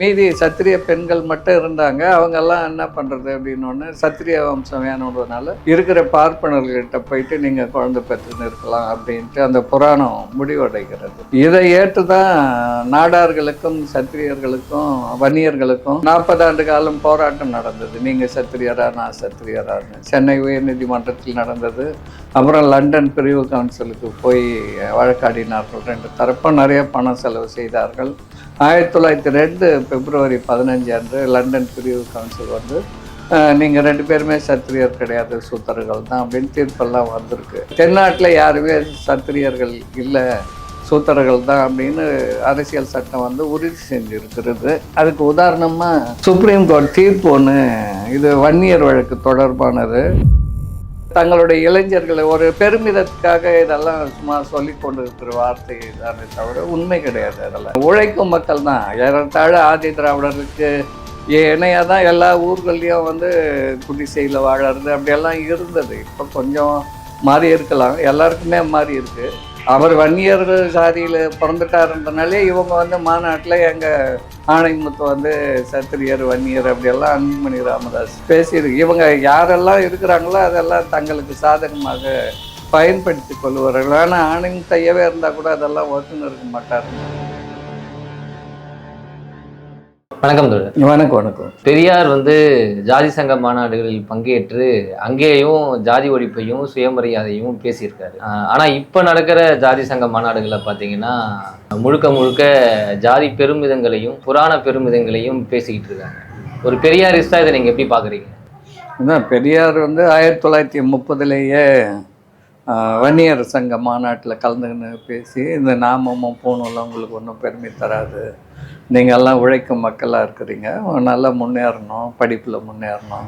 மீதி சத்திரிய பெண்கள் மட்டும் இருந்தாங்க. அவங்கெல்லாம் என்ன பண்ணுறது அப்படின்னு சத்திரிய வம்சம் வேணுன்றதுனால இருக்கிற பார்ப்பனர்கள்கிட்ட போயிட்டு நீங்கள் குழந்தை பெற்றுன்னு இருக்கலாம் அப்படின்ட்டு அந்த புராணம் முடிவடைகிறது. இதை ஏற்று தான் நாடார்களுக்கும் சத்திரியர்களுக்கும் வன்னியர்களுக்கும் நாற்பது ஆண்டு காலம் போராட்டம் நடந்தது. நீங்கள் சத்திரியரா நான் சத்திரியரான்னு. சென்னை உயர்நீதிமன்றத்தில் நடந்தது. அப்புறம் லண்டன் பிரிவு கவுன்சிலுக்கு போய் வழக்காடினார்கள். ரெண்டு தரப்பும் நிறைய பணம் செலவு செய்தார்கள். ஆயிரத்தி தொள்ளாயிரத்தி ரெண்டு பிப்ரவரி பதினஞ்சு அன்று லண்டன் பிரிவு கவுன்சில் வந்து நீங்கள் ரெண்டு பேருமே சத்திரியர் கிடையாது சூத்திரர்கள் தான் அப்படின்னு தீர்ப்பெல்லாம் வந்திருக்கு. தென்னாட்டில் யாருமே சத்திரியர்கள் இல்லை சூத்திரர்கள் தான் அப்படின்னு அரசியல் சட்டம் வந்து உறுதி செஞ்சுருக்கிறது. அதுக்கு உதாரணமாக சுப்ரீம் கோர்ட் தீர்ப்பு ஒன்று இது வன்னியர் வழக்கு தொடர்பானது. தங்களுடைய இளைஞர்களை ஒரு பெருமிதத்துக்காக இதெல்லாம் சும்மா சொல்லி கொண்டு இருக்கிற வார்த்தை தானே தவிர உண்மை கிடையாது அதெல்லாம். உழைக்கும் மக்கள் தான் ஏறத்தாழ ஆதி திராவிடருக்கு இணையாக தான் எல்லா ஊர்கள்லேயும் வந்து குடிசையில் வாழறது அப்படியெல்லாம் இருந்தது. இப்போ கொஞ்சம் மாறி இருக்கலாம். எல்லாருக்குமே மாறி இருக்கு. அவர் வன்னியர் சாதியில் பிறந்துட்டாருன்றனாலே இவங்க வந்து மாநாட்டில் எங்கள் ஆணைமுத்து வந்து சத்திரியர் வன்னியர் அப்படியெல்லாம் அன்புமணி ராமதாஸ் பேசியிருக்கு இவங்க யாரெல்லாம் இருக்கிறாங்களோ அதெல்லாம் தங்களுக்கு சாதகமாக பயன்படுத்தி கொள்வார்கள். ஆனால் ஆணையம் தையவே இருந்தால் கூட அதெல்லாம் ஒத்துன்னு இருக்க மாட்டாருங்க வணக்கம் தோழர். வணக்கம் வணக்கம். பெரியார் வந்து ஜாதி சங்க மாநாடுகளில் பங்கேற்று அங்கேயும் ஜாதி ஒழிப்பையும் சுயமரியாதையும் பேசியிருக்காரு. ஆஹ் ஆனா இப்ப நடக்கிற ஜாதி சங்க மாநாடுகளை பார்த்தீங்கன்னா முழுக்க முழுக்க ஜாதி பெருமிதங்களையும் புராண பெருமிதங்களையும் பேசிக்கிட்டு இருக்காங்க. ஒரு பெரியாரிஸ்டா இதை நீங்க எப்படி பாக்குறீங்க? அதான் பெரியார் வந்து ஆயிரத்தி தொள்ளாயிரத்தி முப்பதுலேயே வன்னியர் சங்க மாநாட்டில் கலந்துக்கின்னு பேசி இந்த நாமமும் பூணும்லாம் உங்களுக்கு ஒன்றும் பெருமை தராது. நீங்கள்லாம் உழைக்கும் மக்களாக இருக்கிறீங்க. நல்லா முன்னேறணும் படிப்பில் முன்னேறணும்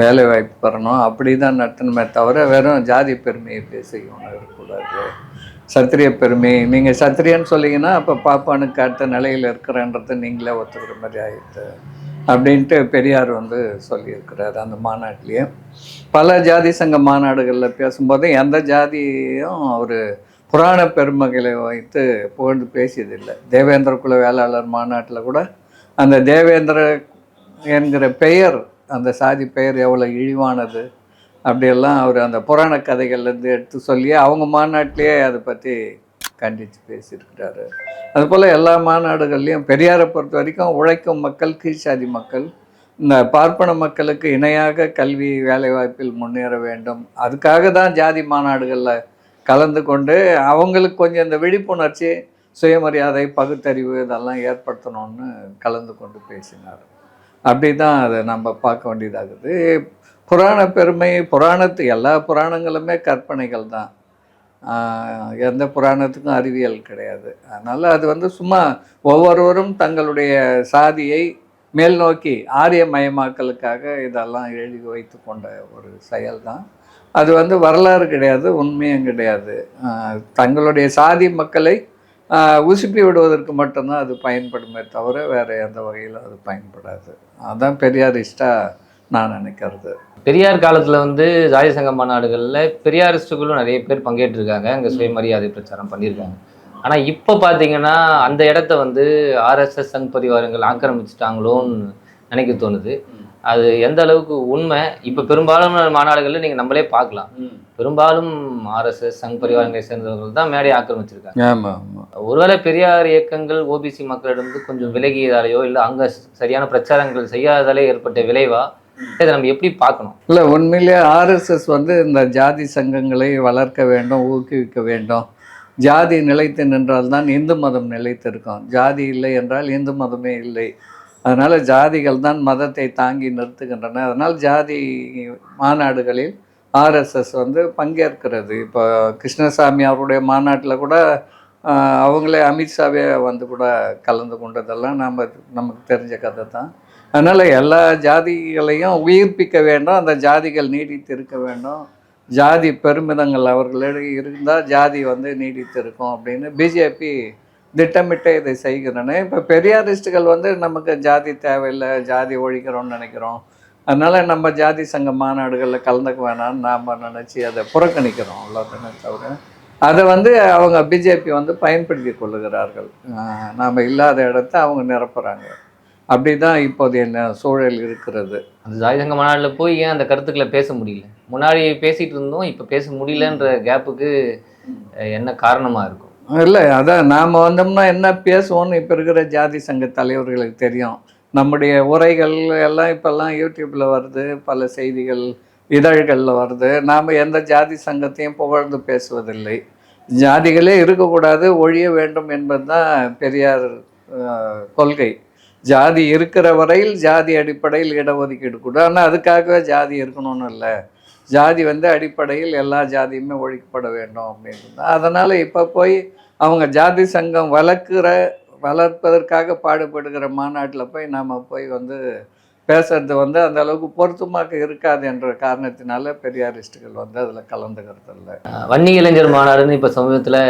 வேலை வாய்ப்பு பெறணும். அப்படி தான் நடத்தணுமே தவிர வெறும் ஜாதி பெருமையை பேசி இருக்கக்கூடாது சத்திரிய பெருமை நீங்கள் சத்திரியன்னு சொல்லிங்கன்னா அப்போ பாப்பானுக்கு அடுத்த நிலையில் இருக்கிறன்றதை நீங்களே ஒத்துக்கிற மாதிரி ஆயிடுது. அப்படின்ட்டு பெரியார் வந்து சொல்லியிருக்கிறார் அந்த மாநாட்டிலேயே. பல ஜாதி சங்க மாநாடுகளில் பேசும்போது எந்த ஜாதியும் அவர் புராண பெருமகளை வைத்து புகழ்ந்து பேசியதில்லை. தேவேந்திர குல வேளாளர் மாநாட்டில் கூட அந்த தேவேந்திர என்கிற பெயர் அந்த சாதி பெயர் எவ்வளோ இழிவானது அப்படியெல்லாம் அவர் அந்த புராண கதைகள்லேருந்து எடுத்து சொல்லி அவங்க மாநாட்டிலேயே அதை பற்றி கண்டித்து பேசியிருக்கிறாரு. அதுபோல் எல்லா மாநாடுகள்லையும் பெரியாரை பொறுத்த வரைக்கும் உழைக்கும் மக்கள் கீழ்ச்சாதி மக்கள் இந்த பார்ப்பன மக்களுக்கு இணையாக கல்வி வேலைவாய்ப்பில் முன்னேற வேண்டும். அதுக்காக தான் ஜாதி மாநாடுகளில் கலந்து கொண்டு அவங்களுக்கு கொஞ்சம் இந்த விழிப்புணர்ச்சி சுயமரியாதை பகுத்தறிவு இதெல்லாம் ஏற்படுத்தணும்னு கலந்து கொண்டு பேசினார். அப்படி தான் அதை நம்ம பார்க்க வேண்டியதாகுது. புராண பெருமை புராணத்து எல்லா புராணங்களுமே கற்பனைகள் தான். எந்த புராணத்துக்கும் அறிவியல் கிடையாது. அதனால் அது வந்து சும்மா ஒவ்வொருவரும் தங்களுடைய சாதியை மேல் நோக்கி ஆரிய மயமாக்கலுக்காக இதெல்லாம் எழுதி வைத்து கொண்ட ஒரு செயல் தான் அது வந்து வரலாறு கிடையாது உண்மையும் கிடையாது. தங்களுடைய சாதி மக்களை உசுப்பி விடுவதற்கு மட்டும்தான் அது பயன்படுமே தவிர வேறு எந்த வகையிலும் அது பயன்படாது. அதுதான் பெரியார் இஷ்டாக நான் நினைக்கிறது. பெரியார் காலத்துல வந்து ஜாதி சங்க மாநாடுகள்ல பெரியாரிஸ்டுகளும் நிறைய பேர் பங்கேற்றிருக்காங்க. அங்க சுயமரியாதை பிரச்சாரம் பண்ணியிருக்காங்க. ஆனா இப்ப பாத்தீங்கன்னா அந்த இடத்த வந்து ஆர்எஸ்எஸ் சங் பரிவாரங்கள் ஆக்கிரமிச்சிட்டாங்களோன்னு நினைக்க தோணுது. அது எந்த அளவுக்கு உண்மை? இப்ப பெரும்பாலும் மாநாடுகள்ல நீங்க நம்மளே பார்க்கலாம். பெரும்பாலும் ஆர்எஸ்எஸ் சங் பரிவாரங்களை சேர்ந்தவர்கள் தான் மேடையை ஆக்கிரமிச்சிருக்காங்க. ஒருவேளை பெரியார் இயக்கங்கள் ஓபிசி மக்களிடம் கொஞ்சம் விலகியதாலேயோ இல்லை அங்க சரியான பிரச்சாரங்கள் செய்யாததாலே ஏற்பட்ட விளைவா? இதை நம்ம எப்படி பார்க்கணும்? இல்லை உண்மையிலே ஆர்எஸ்எஸ் வந்து இந்த ஜாதி சங்கங்களை வளர்க்க வேண்டும் ஊக்குவிக்க வேண்டும். ஜாதி நிலைத்து நின்றால்தான் இந்து மதம் நிலைத்து இருக்கும் ஜாதி இல்லை என்றால் இந்து மதமே இல்லை. அதனால் ஜாதிகள் தான் மதத்தை தாங்கி நிறுத்துகின்றன. அதனால் ஜாதி மாநாடுகளில் ஆர்எஸ்எஸ் வந்து பங்கேற்கிறது. இப்போ கிருஷ்ணசாமி அவருடைய மாநாட்டில் கூட அவங்களே அமித்ஷாவே வந்து கூட கலந்து கொண்டதெல்லாம் நம்ம நமக்கு தெரிஞ்ச கதை தான். அதனால் எல்லா ஜாதிகளையும் உயிர்ப்பிக்க வேண்டும் அந்த ஜாதிகள் நீடித்து இருக்க வேண்டும். ஜாதி பெருமிதங்கள் அவர்களிடையே இருந்தால் ஜாதி வந்து நீடித்து இருக்கும் அப்படின்னு பிஜேபி திட்டமிட்டு இதை செய்கிறோன்னு இப்போ பெரியாரிஸ்டுகள் வந்து நமக்கு ஜாதி தேவையில்லை ஜாதி ஒழிக்கிறோம்னு நினைக்கிறோம். அதனால் நம்ம ஜாதி சங்க மாநாடுகளில் கலந்துக்க வேணாம்னு நாம் நினச்சி அதை புறக்கணிக்கிறோம் அவ்வளோதானே தவிர. அதை வந்து அவங்க பிஜேபி வந்து பயன்படுத்தி கொள்ளுகிறார்கள். நாம் இல்லாத இடத்த அவங்க நிரப்புகிறாங்க அப்படி தான் இப்போதைய ந- சூழல் இருக்கிறது. அந்த ஜாதி சங்க மாநாட்டில் போய் ஏன் அந்த கருத்துக்களை பேச முடியல? முன்னாடி பேசிட்டு இருந்தோம் இப்போ பேச முடியலன்ற கேப்புக்கு என்ன காரணமா இருக்கும்? இல்லை அதான் நாம் வந்தோம்னா என்ன பேசுவோம்னு இப்போ இருக்கிற ஜாதி சங்க தலைவர்களுக்கு தெரியும். நம்முடைய உரைகள் எல்லாம் இப்போல்லாம் யூடியூப்பில் வருது பல செய்திகள் இதழ்களில் வருது. நாம் எந்த ஜாதி சங்கத்தையும் புகழ்ந்து பேசுவதில்லை. ஜாதிகளே இருக்கக்கூடாது ஒழிய வேண்டும் என்பது தான் பெரியார் கொள்கை. ஜாதி இருக்கிற வரையில் ஜாதி அடிப்படையில் இடஒதுக்கீடு கூட. ஆனால் அதுக்காகவே ஜாதி இருக்கணும்னு இல்லை. ஜாதி வந்து அடிப்படையில் எல்லா ஜாதியுமே ஒழிக்கப்பட வேண்டும் அப்படின்னு அதனால் இப்போ போய் அவங்க ஜாதி சங்கம் வளர்க்குற வளர்ப்பதற்காக பாடுபடுகிற மாநாட்டில் போய் நாம் போய் வந்து பேசுறது வந்து அந்த அளவுக்கு பொருத்தமாக இருக்காது என்ற காரணத்தினால பெரியாரிஸ்டுகள் வந்து அதில் கலந்துக்கிறது இல்லை வன்னி இளைஞர் மாநாடுன்னு இப்போ சமீபத்தில்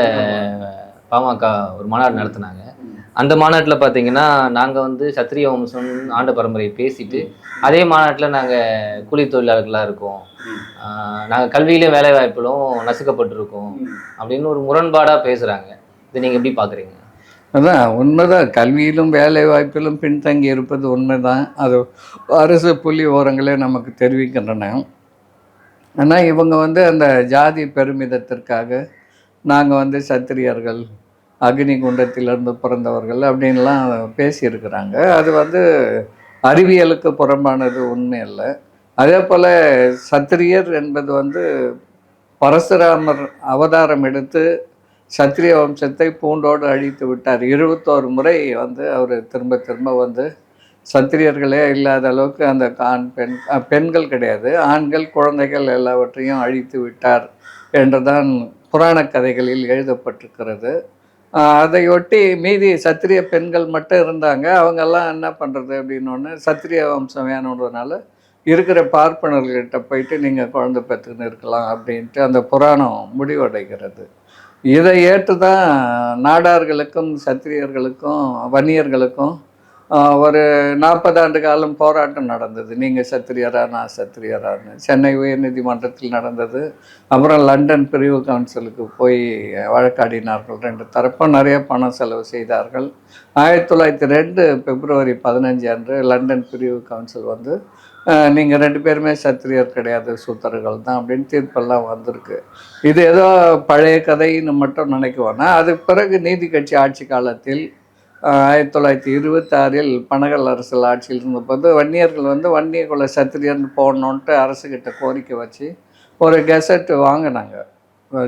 பாமக ஒரு மாநாடு நடத்துனாங்க. அந்த மாநாட்டில் பார்த்தீங்கன்னா நாங்கள் வந்து சத்திரிய வம்சம் ஆண்ட பரம்பரையை பேசிட்டு அதே மாநாட்டில் நாங்கள் கூலி தொழிலாளர்களாக இருக்கோம். நாங்கள் கல்வியிலும் வேலை வாய்ப்பிலும் நசுக்கப்பட்டிருக்கோம் அப்படின்னு ஒரு முரண்பாடாக பேசுகிறாங்க இதை நீங்கள் எப்படி பார்க்குறீங்க அதான் உண்மைதான். கல்வியிலும் வேலை வாய்ப்பிலும் பின்தங்கி இருப்பது உண்மைதான். அது அரசு புள்ளி ஓரங்களே நமக்கு தெரிவிக்கின்றன. ஆனால் இவங்க வந்து அந்த ஜாதி பெருமிதத்திற்காக நாங்கள் வந்து சத்திரியர்கள் அக்னி குண்டத்திலிருந்து பிறந்தவர்கள் அப்படின்லாம் பேசியிருக்கிறாங்க. அது வந்து அறிவியலுக்கு புறம்பானது உண்மை இல்லை அதே போல் சத்திரியர் என்பது வந்து பரசுராமர் அவதாரம் எடுத்து சத்திரிய வம்சத்தை பூண்டோடு அழித்து விட்டார். இருபத்தோரு முறை வந்து அவர் திரும்ப திரும்ப வந்து சத்திரியர்களே இல்லாத அளவுக்கு அந்த ஆண் பெண் பெண்கள் கிடையாது. ஆண்கள் குழந்தைகள் எல்லாவற்றையும் அழித்து விட்டார் என்றுதான் புராண கதைகளில் எழுதப்பட்டிருக்கிறது. அதையொட்டி மீதி சத்திரிய பெண்கள் மட்டும் இருந்தாங்க. அவங்கெல்லாம் என்ன பண்ணுறது அப்படின்னோடனே சத்திரிய வம்சம் வேணுன்றதுனால இருக்கிற பார்ப்பனர்கள்கிட்ட போயிட்டு நீங்கள் குழந்தை பெற்றுன்னு இருக்கலாம் அப்படின்ட்டு அந்த புராணம் முடிவடைகிறது. இதை ஏற்று தான் நாடார்களுக்கும் சத்திரியர்களுக்கும் வன்னியர்களுக்கும் ஒரு நாற்பது ஆண்டு காலம் போராட்டம் நடந்தது. நீங்கள் சத்திரியரா நான் சத்திரியரான்னு. சென்னை உயர்நீதிமன்றத்தில் நடந்தது. அப்புறம் லண்டன் பிரிவு கவுன்சிலுக்கு போய் வழக்காடினார்கள். ரெண்டு தரப்பும் நிறைய பணம் செலவு செய்தார்கள். ஆயிரத்தி தொள்ளாயிரத்தி ரெண்டு பிப்ரவரி பதினஞ்சு அன்று லண்டன் பிரிவு கவுன்சில் வந்து நீங்கள் ரெண்டு பேருமே சத்திரியர் கிடையாது சூத்தர்கள் தான் அப்படின்னு தீர்ப்பெல்லாம் வந்திருக்கு. இது ஏதோ பழைய கதைன்னு மட்டும் நினைக்குவோன்னா அதுக்கு பிறகு நீதி கட்சி ஆட்சி காலத்தில் ஆயிரத்தி தொள்ளாயிரத்தி இருபத்தாறில் பனகல் அரசியல் ஆட்சியில் இருந்தபோது வன்னியர்கள் வந்து வன்னிய குல சத்திரியர்னு போடணுன்ட்டு அரசுக்கிட்ட கோரிக்கை வச்சு ஒரு கெசட் வாங்கினாங்க.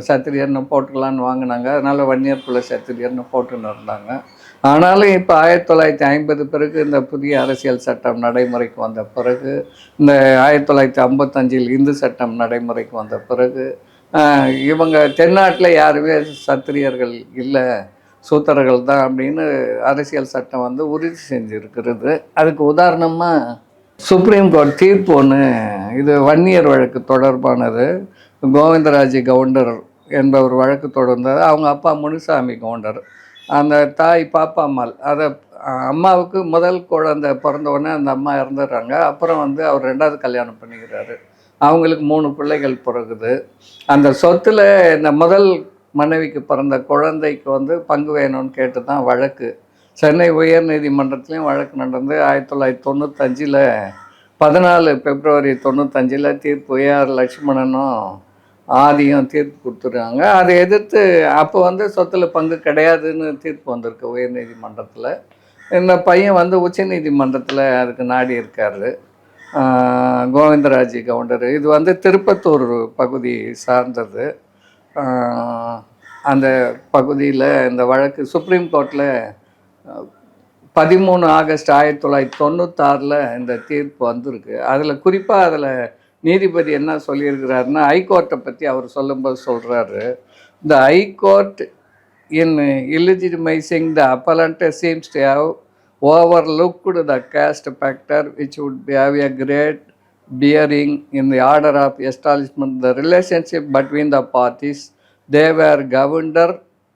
சத்திரியர்னு போட்டுக்கலான்னு வாங்கினாங்க. அதனால் வன்னியர் குல சத்திரியர்னு போட்டுன்னு இருந்தாங்க. ஆனாலும் இப்போ ஆயிரத்தி தொள்ளாயிரத்தி ஐம்பது பிறகு இந்த புதிய அரசியல் சட்டம் நடைமுறைக்கு வந்த பிறகு இந்த ஆயிரத்தி தொள்ளாயிரத்தி ஐம்பத்தஞ்சில் இந்து சட்டம் நடைமுறைக்கு வந்த பிறகு இவங்க தென்னாட்டில் யாருமே சத்திரியர்கள் இல்லை. சூத்திரர்கள் தான் அப்படின்னு அரசியல் சட்டம் வந்து உறுதி செஞ்சுருக்கிறது. அதுக்கு உதாரணமாக சுப்ரீம் கோர்ட் தீர்ப்பு ஒன்று இது வன்னியர் வழக்கு தொடர்பானது. கோவிந்தராஜ் கவுண்டர் என்பவர் வழக்கு தொடர்ந்தது. அவங்க அப்பா முனுசாமி கவுண்டர். அந்த தாய் பாப்பா அம்மாள். அதை அம்மாவுக்கு முதல் குழந்தை பிறந்த உடனே அந்த அம்மா இறந்துடுறாங்க. அப்புறம் வந்து அவர் ரெண்டாவது கல்யாணம் பண்ணிக்கிறாரு. அவங்களுக்கு மூணு பிள்ளைகள் பிறகுது. அந்த சொத்தில் இந்த முதல் மனைவிக்கு பிறந்த குழந்தைக்கு வந்து பங்கு வேணும்னு கேட்டு தான் வழக்கு. சென்னை உயர் நீதிமன்றத்துலேயும் வழக்கு நடந்து ஆயிரத்தி தொள்ளாயிரத்தி தொண்ணூத்தஞ்சில் பதினாலு பிப்ரவரி தொண்ணூத்தஞ்சில் தீர்ப்பு ஏஆர் லட்சுமணனும் ஆதியும் தீர்ப்பு கொடுத்துருக்காங்க. அதை எதிர்த்து அப்போ வந்து சொத்தில் பங்கு கிடையாதுன்னு தீர்ப்பு வந்திருக்கு உயர் நீதிமன்றத்தில். இந்த பையன் வந்து உச்ச நீதிமன்றத்தில் அதுக்கு நாடி இருக்காரு. கோவிந்தராஜி கோவிந்தராஜ் கவுண்டர். இது வந்து திருப்பத்தூர் பகுதி சார்ந்தது. அந்த பகுதியில் இந்த வழக்கு சுப்ரீம் கோர்ட்டில் பதிமூணு ஆகஸ்ட் ஆயிரத்தி தொள்ளாயிரத்தி தொண்ணூத்தாறில் இந்த தீர்ப்பு வந்திருக்கு. அதில் குறிப்பாக அதில் நீதிபதி என்ன சொல்லியிருக்கிறாருன்னா ஹைகோர்ட்டை பற்றி அவர் சொல்லும்போது சொல்கிறாரு இந்த high court in illegitimating the appellant seems to have overlooked the caste factor which would be have a great bearing in the order of establishment the relationship between the parties. They were governor.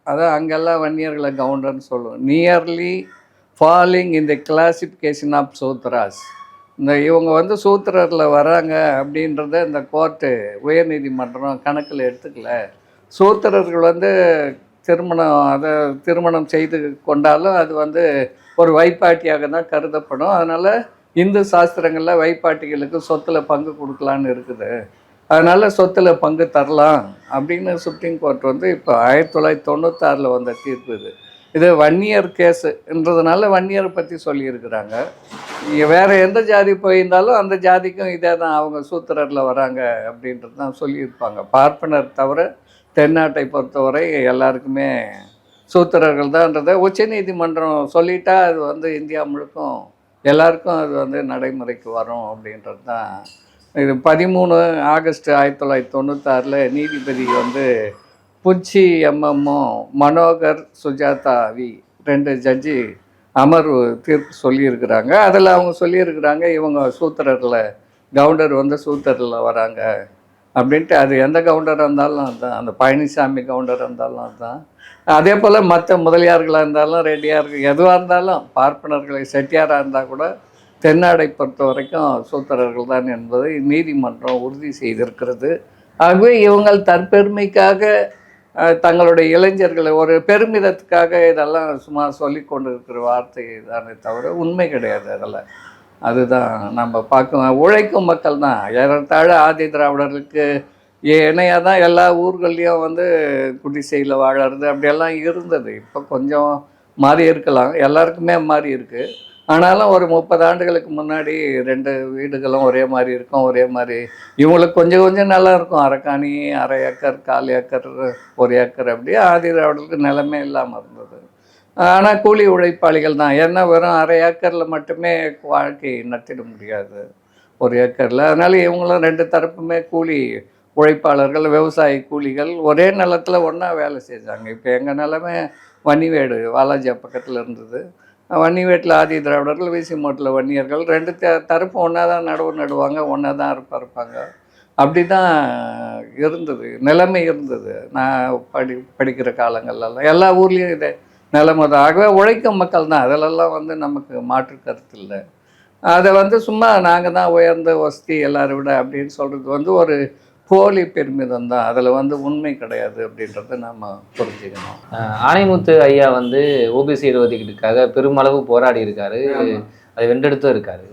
அதான் அங்கெல்லாம் வன்னியர்களை கவுண்டர்னு சொல்லுவோம். Nearly falling இந்த classification of Shudras இந்த இவங்க வந்து சூத்திரரில் வராங்க அப்படின்றத இந்த கோர்ட்டு உயர்நீதிமன்றம் கணக்கில் எடுத்துக்கல. சூத்திரர்கள் வந்து திருமணம் அதை திருமணம் செய்து கொண்டாலும் அது வந்து ஒரு வைப்பாட்டியாக தான் கருதப்படும். அதனால் இந்து சாஸ்திரங்களில் வைப்பாட்டிகளுக்கு சொத்தில் பங்கு கொடுக்கலான்னு இருக்குது. அதனால் சொத்தில் பங்கு தரலாம் அப்படின்னு சுப்ரீம் கோர்ட் வந்து இப்போ ஆயிரத்தி தொள்ளாயிரத்தி தொண்ணூத்தாறில் வந்த தீர்ப்பு இது. இது வன்னியர் கேஸுன்றதுனால வன்னியரை பற்றி சொல்லியிருக்கிறாங்க. இங்கே வேறு எந்த ஜாதி போயிருந்தாலும் அந்த ஜாதிக்கும் இதே தான் அவங்க சூத்திரரில் வராங்க அப்படின்றது தான் சொல்லியிருப்பாங்க. பார்ப்பனர் தவிர தென்னாட்டை பொறுத்தவரை எல்லாருக்குமே சூத்திரர்கள் தான்ன்றதை உச்சநீதிமன்றம் சொல்லிட்டா அது வந்து இந்தியா முழுக்கும் எல்லாருக்கும் அது வந்து நடைமுறைக்கு வரும் அப்படின்றது தான். இது பதிமூணு ஆகஸ்ட் ஆயிரத்தி தொள்ளாயிரத்தி தொண்ணூத்தாறில் நீதிபதி வந்து புச்சி எம்எம்மும் மனோகர் சுஜாதா வி ரெண்டு ஜட்ஜி அமர்வு தீர்ப்பு சொல்லியிருக்கிறாங்க. அதில் அவங்க சொல்லியிருக்கிறாங்க இவங்க சூத்திரரில் கவுண்டர் வந்து சூத்திரரில் வராங்க. அப்படின்ட்டு அது எந்த கவுண்டராக இருந்தாலும் அதுதான் அந்த பழனிசாமி கவுண்டராக இருந்தாலும் அதுதான் அதே போல் மற்ற முதலியார்களாக இருந்தாலும் ரெடியார்கள் எதுவாக இருந்தாலும் பார்ப்பனர்களை செட்டியாராக இருந்தால் கூட தென்னாடை பொறுத்த வரைக்கும் சூத்திரர்கள் தான் என்பதை நீதிமன்றம் உறுதி செய்திருக்கிறது. ஆகவே இவங்கள் தற்பெருமைக்காக தங்களுடைய இளைஞர்களை ஒரு பெருமிதத்துக்காக இதெல்லாம் சும்மா சொல்லி கொண்டு இருக்கிற வார்த்தை தானே தவிர உண்மை கிடையாது அதில். அதுதான் நம்ம பார்க்க உழைக்கும் மக்கள் தான் ஏறத்தாழ ஆதி திராவிடர்களுக்கு இணையாக தான் எல்லா ஊர்கள்லேயும் வந்து குடிசையில் வாழறது அப்படியெல்லாம் இருந்தது. இப்போ கொஞ்சம் மாறி இருக்கலாம். எல்லாருக்குமே மாறி இருக்கு. ஆனாலும் ஒரு முப்பது ஆண்டுகளுக்கு முன்னாடி ரெண்டு வீடுகளும் ஒரே மாதிரி இருக்கும் ஒரே மாதிரி இவங்களுக்கு கொஞ்சம் கொஞ்சம் நல்லா இருக்கும். அரைக்காணி அரை ஏக்கர் கால் ஏக்கர் ஒரு ஏக்கர் அப்படி. ஆதி திராவிடர்களுக்கு நிலமே இல்லாமல் இருந்தது. ஆனால் கூலி உழைப்பாளிகள் தான். ஏன்னா வெறும் அரை ஏக்கரில் மட்டுமே வாழ்க்கை நடத்திட முடியாது. ஒரு ஏக்கரில். அதனால இவங்களும் ரெண்டு தரப்புமே கூலி உழைப்பாளர்கள் விவசாய கூலிகள் ஒரே நிலத்தில் ஒன்றா வேலை செஞ்சாங்க இப்போ எங்கள் நிலமே வன்னிவேடு வாலாஜா பக்கத்தில் இருந்தது. வன்னிவேட்டில் ஆதி திராவிடர்கள் வீசிமோட்டில் வன்னியர்கள் ரெண்டு த தரப்பும் ஒன்றா தான் நடவு நடுவாங்க ஒன்றா தான் அறுப்பு அறுப்பாங்க அப்படி தான் இருந்தது நிலைமை இருந்தது. நான் படி படிக்கிற காலங்கள்லாம் எல்லா ஊர்லேயும் இதே நிலைமை தான். ஆகவே உழைக்கும் மக்கள் தான். அதிலெல்லாம் வந்து நமக்கு மாற்று கருத்து இல்லை. அதை வந்து சும்மா நாங்கள் தான் உயர்ந்த வசதி எல்லாரும் விட அப்படின்னு சொல்கிறது வந்து ஒரு போலி பெருமிதம் தான் அதில் வந்து உண்மை கிடையாது அப்படின்றத நம்ம புரிஞ்சுக்கணும். ஆணைமுத்து ஐயா வந்து ஓபிசி இடஒதுக்கீட்டுக்காக பெருமளவு போராடி இருக்காரு. அதை வென்றெடுத்தும் இருக்காரு.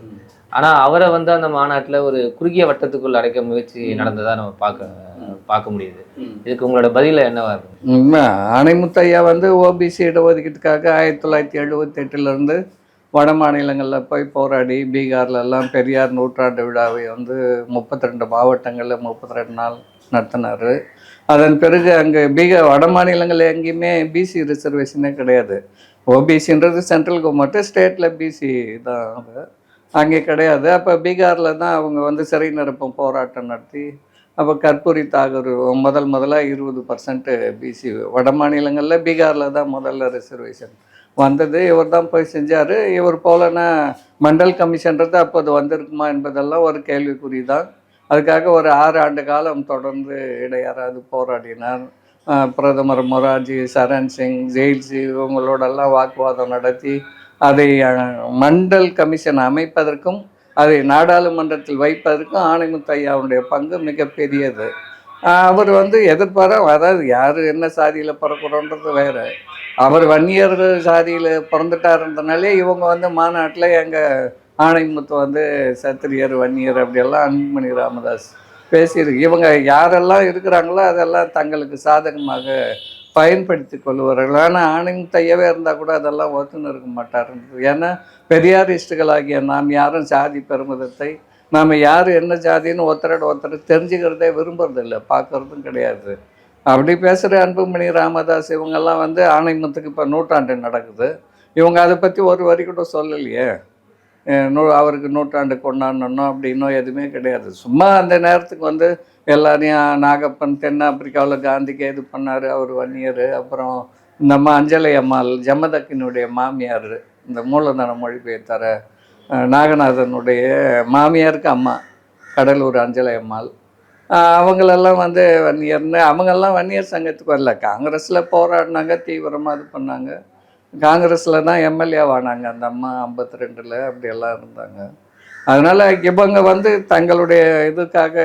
ஆனா அவரை வந்து அந்த மாநாட்டுல ஒரு குறுகிய வட்டத்துக்குள் அடைக்க முயற்சி நடந்ததா நம்ம பார்க்க பார்க்க முடியுது. இதுக்கு உங்களோட பதில என்னவா இருக்கும்? உண்மை ஆணைமுத்தையா வந்து ஓபிசி இடஒதுக்கீட்டுக்காக ஆயிரத்தி தொள்ளாயிரத்தி எழுபத்தெட்டுலேருந்து வட மாநிலங்களில் போய் போராடி பீகார்லெல்லாம் பெரியார் நூற்றாண்டு விழாவை வந்து முப்பத்தி ரெண்டு மாவட்டங்களில் முப்பத்தி ரெண்டு நாள் நடத்தினார். அதன் பிறகு அங்கே பீகார் வட மாநிலங்களில் எங்கேயுமே பிசி ரிசர்வேஷனே கிடையாது. ஓபிசின்றது சென்ட்ரல் கவர்மெண்ட்டு ஸ்டேட்டில் பிசி தான் அது. அங்கே கிடையாது. அப்போ பீகாரில் தான் அவங்க வந்து சிறை நிரப்பும் போராட்டம் நடத்தி அப்போ கற்பூரி தாகூர் முதல் முதலாக இருபது பர்சன்ட்டு பிசி வட மாநிலங்களில் பீகாரில் தான் முதல்ல ரிசர்வேஷன் வந்தது இவர் தான் போய் செஞ்சார். இவர் போலனா மண்டல் கமிஷன்றது அப்போது வந்திருக்குமா என்பதெல்லாம் ஒரு கேள்விக்குறி தான் அதுக்காக ஒரு ஆறு ஆண்டு காலம் தொடர்ந்து இடையறாது போராடினார். பிரதமர் மொரார்ஜி சரண் சிங் ஜெயில்சி இவங்களோடெல்லாம் வாக்குவாதம் நடத்தி அதை மண்டல் கமிஷன் அமைப்பதற்கும் அதை நாடாளுமன்றத்தில் வைப்பதற்கும் ஆணைமுத்தையாவுடைய பங்கு மிகப்பெரியது. அவர் வந்து எதிர்பாரா அதாவது யார் என்ன சாதியில் பிறக்கிறோன்றது வேறு. அவர் வன்னியர் சாதியில் பிறந்துட்டாருன்றனாலே இவங்க வந்து மாநாட்டில் எங்கள் ஆணைமுத்து வந்து சத்திரியர் வன்னியர் அப்படியெல்லாம் அன்புமணி ராமதாஸ் பேசியிருக்கு. இவங்க யாரெல்லாம் இருக்கிறாங்களோ அதெல்லாம் தங்களுக்கு சாதகமாக பயன்படுத்தி கொள்வார்கள். ஆனால் ஆணையம் தையவே இருந்தால் கூட அதெல்லாம் ஒத்துன்னு இருக்க மாட்டார் ஏன்னா பெரியாரிஸ்டுகளாகிய நாம் யாரும் சாதி பெருமிதத்தை நாம் யார் என்ன ஜாதின்னு ஒருத்தரோட ஒருத்தர் தெரிஞ்சுக்கிறதே விரும்புறதில்லை. பார்க்கறதும் கிடையாது. அப்படி பேசுகிற அன்புமணி ராமதாஸ் இவங்கெல்லாம் வந்து ஆணையத்துக்கு இப்போ நூற்றாண்டு நடக்குது. இவங்க அதை பற்றி ஒரு வரி கூட சொல்லலையே. நூ அவருக்கு நூற்றாண்டு கொண்டாடணும் அப்படின்னும் எதுவுமே கிடையாது. சும்மா அந்த நேரத்துக்கு வந்து எல்லாரையும் நாகப்பன் தென்னாப்பிரிக்காவில் காந்திக்கு இது பண்ணார் அவர் வன்னியர் அப்புறம் இந்த அம்மா அஞ்சலை அம்மாள் ஜமதக்கினுடைய மாமியார் இந்த மூலதன மொழிபெயர்த்தார அஹ் நாகநாதனுடைய மாமியாருக்கு அம்மா கடலூர் அஞ்சலை அம்மாள். அவங்களெல்லாம் வந்து வன்னியர்னு அவங்கெல்லாம் வன்னியர் சங்கத்துக்கு வரல. காங்கிரஸில் போராடினாங்க தீவிரமாக இது பண்ணாங்க. காங்கிரஸில் தான் எம்எல்ஏ ஆனாங்க அந்த அம்மா ஐம்பத்தி ரெண்டில் அப்படியெல்லாம் இருந்தாங்க. அதனால் இவங்க வந்து தங்களுடைய இதுக்காக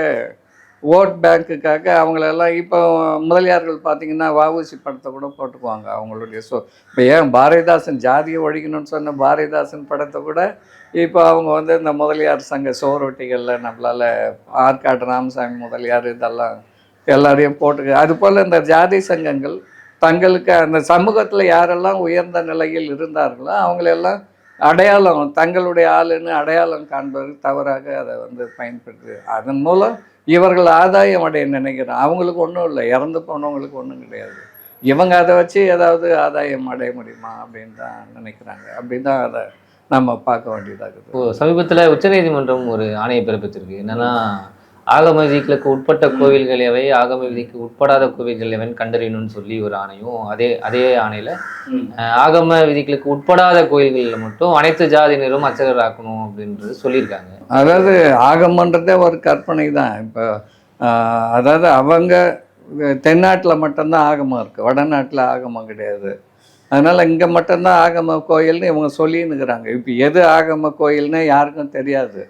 ஓட் பேங்க்குக்காக அவங்களெல்லாம் இப்போ முதலியார்கள் பார்த்தீங்கன்னா வஉசி படத்தை கூட போட்டுக்குவாங்க அவங்களுடைய ஸோ இப்போ ஏன் பாரதிதாசன் ஜாதியை ஒழிக்கணும்னு சொன்ன பாரதிதாசன் படத்தை கூட இப்போ அவங்க வந்து இந்த முதலியார் சங்க சோரொட்டிகளில் நம்மளால் ஆற்காடு ராமசாமி முதலியார் இதெல்லாம் எல்லாரையும் போட்டுக்க அதுபோல் இந்த ஜாதி சங்கங்கள் தங்களுக்கு அந்த சமூகத்தில் யாரெல்லாம் உயர்ந்த நிலையில் இருந்தார்களோ அவங்களெல்லாம் அடையாளம் தங்களுடைய ஆளுன்னு அடையாளம் காண்பது தவறாக அதை வந்து பயன்படுத்து அதன் மூலம் இவர்கள் ஆதாயம் அடைய நினைக்கிறோம். அவங்களுக்கு ஒன்றும் இல்லை. இறந்து போனவங்களுக்கு ஒன்றும் கிடையாது. இவங்க அதை வச்சு ஏதாவது ஆதாயம் அடைய முடியுமா அப்படின்னு தான் நினைக்கிறாங்க. அப்படி தான் அதை நம்ம பார்க்க வேண்டியதாக இருக்குது. இப்போது சமீபத்தில் உச்சநீதிமன்றம் ஒரு ஆணையை பிறப்பித்திருக்கு. என்னென்னா ஆகம விதிகளுக்கு உட்பட்ட கோவில்கள் எவை? ஆகம விதிக்கு உட்படாத கோவில்கள் எவைன்னு கண்டறியணும்னு சொல்லி ஒரு ஆணையும் அதே அதே ஆணையில ஆகம விதிகளுக்கு உட்படாத கோயில்களில் மட்டும் அனைத்து ஜாதியினரும் அர்ச்சகர் ஆக்கணும் அப்படின்றது சொல்லியிருக்காங்க. அதாவது ஆகமன்றதே ஒரு கற்பனை தான். இப்போ அதாவது அவங்க தென்னாட்டில் மட்டும்தான் ஆகமம் இருக்குது வடநாட்டில் ஆகமம் கிடையாது. அதனால் இங்கே மட்டும்தான் ஆகம கோயில்னு இவங்க சொல்லின்னுக்கிறாங்க. இப்போ எது ஆகம கோயில்னு யாருக்கும் தெரியாது.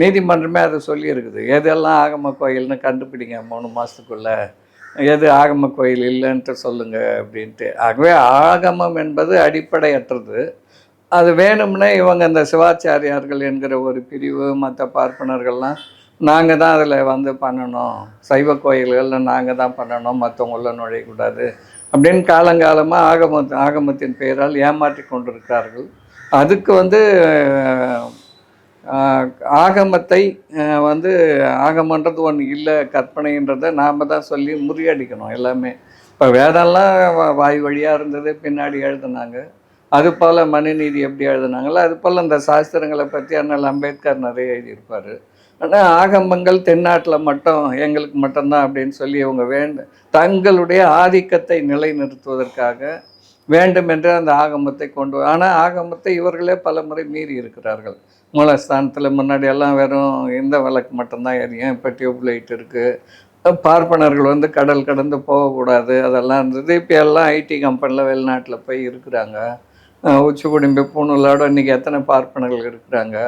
நீதிமன்றமே அதை சொல்லியிருக்குது. எதெல்லாம் ஆகம கோயில்னு கண்டுபிடிங்க மூணு மாதத்துக்குள்ளே எது ஆகம கோயில் இல்லைன்ட்டு சொல்லுங்கள் அப்படின்ட்டு. ஆகவே ஆகமம் என்பது அடிப்படையற்றது. அது வேணும்னே இவங்க இந்த சிவாச்சாரியார்கள் என்கிற ஒரு பிரிவு மற்ற பார்ப்பனர்கள்லாம் நாங்கள் தான் அதில் வந்து பண்ணணும். சைவ கோயில்களில் நாங்கள் தான் பண்ணணும். மற்றவங்கள நுழையக்கூடாது அப்படின்னு காலங்காலமாக ஆகம ஆகமத்தின் பெயரால் ஏமாற்றி கொண்டிருக்கிறார்கள். அதுக்கு வந்து ஆகமத்தை வந்து ஆகமன்றது ஒன்று இல்லை கற்பனைன்றதை நாம் தான் சொல்லி முறியடிக்கணும் எல்லாமே. இப்போ வேதம்லாம் வா- வாய் வழியாக இருந்தது பின்னாடி எழுதுனாங்க. அது போல் மனுநீதி எப்படி எழுதுனாங்களோ அது போல் அந்த சாஸ்திரங்களை பற்றி அண்ணல் அம்பேத்கர் நிறைய எழுதியிருப்பார். ஆனால் ஆகமங்கள் தென்னாட்டில் மட்டும் எங்களுக்கு மட்டும்தான் அப்படின்னு சொல்லி இவங்க வேண்டும் தங்களுடைய ஆதிக்கத்தை நிலைநிறுத்துவதற்காக வேண்டும் என்று அந்த ஆகமத்தை கொண்டு ஆனால் ஆகமத்தை இவர்களே பல முறை மீறி இருக்கிறார்கள். மூலஸ்தானத்தில் முன்னாடி எல்லாம் வெறும் இந்த விளக்கு மட்டும்தான் எரியும். இப்போ டியூப் லைட் இருக்குது பார்ப்பனர்கள் வந்து கடல் கடந்து போகக்கூடாது. அதெல்லாம் இருந்தது. இப்போ எல்லாம் ஐடி கம்பெனியில் வெளிநாட்டில் போய் இருக்கிறாங்க. உச்சி குடிம்பு பூணூலோட இன்றைக்கி எத்தனை பார்ப்பனர்கள் இருக்கிறாங்க.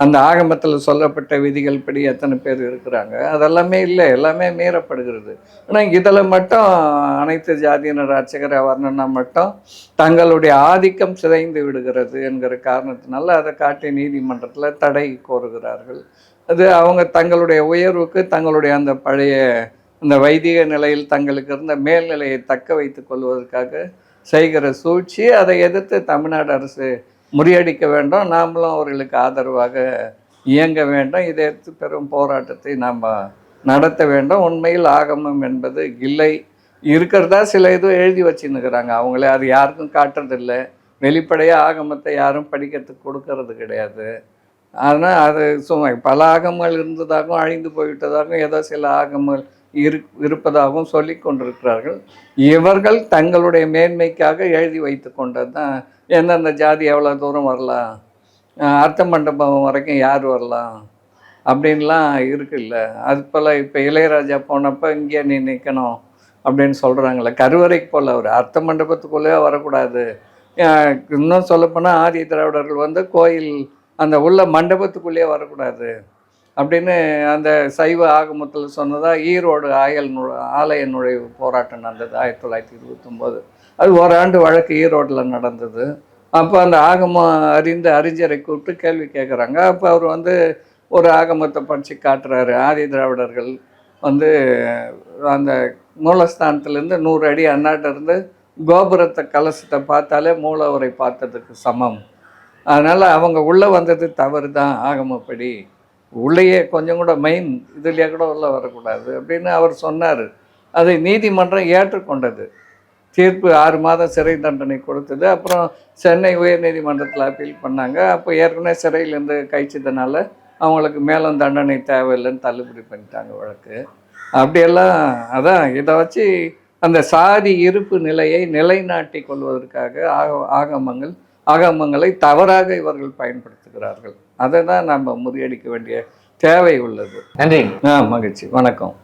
அந்த ஆகமத்தில் சொல்லப்பட்ட விதிகள் படி எத்தனை பேர் இருக்கிறாங்க? அதெல்லாமே இல்லை. எல்லாமே மீறப்படுகிறது. ஆனால் இதில் மட்டும் அனைத்து ஜாதியினர் அர்ச்சகரை வரணும்னா மட்டும் தங்களுடைய ஆதிக்கம் சிதைந்து விடுகிறது என்கிற காரணத்தினால அதை காட்டி நீதிமன்றத்தில் தடை கோருகிறார்கள். அது அவங்க தங்களுடைய உயர்வுக்கு தங்களுடைய அந்த பழைய அந்த வைதிக நிலையில் தங்களுக்கு இருந்த மேல்நிலையை தக்க வைத்துக் கொள்வதற்காக செய்கிற சூழ்ச்சி அதை எதிர்த்து தமிழ்நாடு அரசு முறியடிக்க வேண்டும். நாமளும் அவர்களுக்கு ஆதரவாக இயங்க வேண்டும். இதை எடுத்து பெரும் போராட்டத்தை நாம் நடத்த வேண்டும். உண்மையில் ஆகமம் என்பது இல்லை. இருக்கிறதா சில இதுவும் எழுதி வச்சுன்னுக்கிறாங்க. அவங்களே அது யாருக்கும் காட்டுறதில்லை. வெளிப்படையாக ஆகமத்தை யாரும் படிக்கிறதுக்கு கொடுக்கறது கிடையாது. ஆனால் அது சும்மா பல ஆகமங்கள் இருந்ததாகவும் அழிந்து போய்விட்டதாகவும் ஏதோ சில ஆகமங்கள் இரு இருப்பதாகவும் சொல்லி கொண்டிருக்கிறார்கள். இவர்கள் தங்களுடைய மேன்மைக்காக எழுதி வைத்து கொண்டது தான் எந்தெந்த ஜாதி எவ்வளோ தூரம் வரலாம்? அர்த்த மண்டபம் வரைக்கும் யார் வரலாம்? அப்படின்லாம் இருக்குல்ல. அது போல் இப்போ இளையராஜா போனப்போ இங்கே நீ நிற்கணும் அப்படின்னு சொல்கிறாங்களே கருவறைக்கு போல் அவர். அர்த்த மண்டபத்துக்குள்ளே வரக்கூடாது. இன்னும் சொல்லப்போனால் ஆதி திராவிடர்கள் வந்து கோயில் அந்த உள்ள மண்டபத்துக்குள்ளேயே வரக்கூடாது. அப்படின்னு அந்த சைவ ஆகமத்தில் சொன்னதாக ஈரோடு ஆயல் நு ஆலய நுழைவு போராட்டம் நடந்தது ஆயிரத்தி தொள்ளாயிரத்தி இருபத்தொம்போது. அது ஓராண்டு வழக்கு ஈரோட்டில் நடந்தது. அப்போ அந்த ஆகமம் அறிந்த அறிஞரை கூப்பிட்டு கேள்வி கேட்குறாங்க அப்போ அவர் வந்து ஒரு ஆகமத்தை படித்து காட்டுறாரு. ஆதி திராவிடர்கள் வந்து அந்த மூலஸ்தானத்துலேருந்து நூறு அடி அண்ணாட்ட இருந்து கோபுரத்தை கலசத்தை பார்த்தாலே மூலவரை பார்த்ததுக்கு சமம். அதனால் அவங்க உள்ளே வந்தது தவறு தான் ஆகமப்படி உள்ளேயே கொஞ்சம் கூட மெயின் இதுலேயே கூட உள்ளே வரக்கூடாது அப்படின்னு அவர் சொன்னார். அதை நீதிமன்றம் ஏற்றுக்கொண்டது. தீர்ப்பு ஆறு மாதம் சிறை தண்டனை கொடுத்தது. அப்புறம் சென்னை உயர்நீதிமன்றத்தில் அப்பீல் பண்ணாங்க. அப்போ ஏற்கனவே சிறையிலேருந்து கழிச்சதுனால அவங்களுக்கு மேலும் தண்டனை தேவையில்லைன்னு தள்ளுபடி பண்ணிட்டாங்க வழக்கு. அப்படியெல்லாம் அதான் இதை வச்சு அந்த சாதி இருப்பு நிலையை நிலைநாட்டி கொள்வதற்காக ஆக ஆகமங்கள் ஆகமங்களை தவறாக இவர்கள் பயன்படுத்துகிறார்கள். அதை தான் நம்ம முறியடிக்க வேண்டிய தேவை உள்ளது. நன்றி. ஆ மகிழ்ச்சி. வணக்கம்.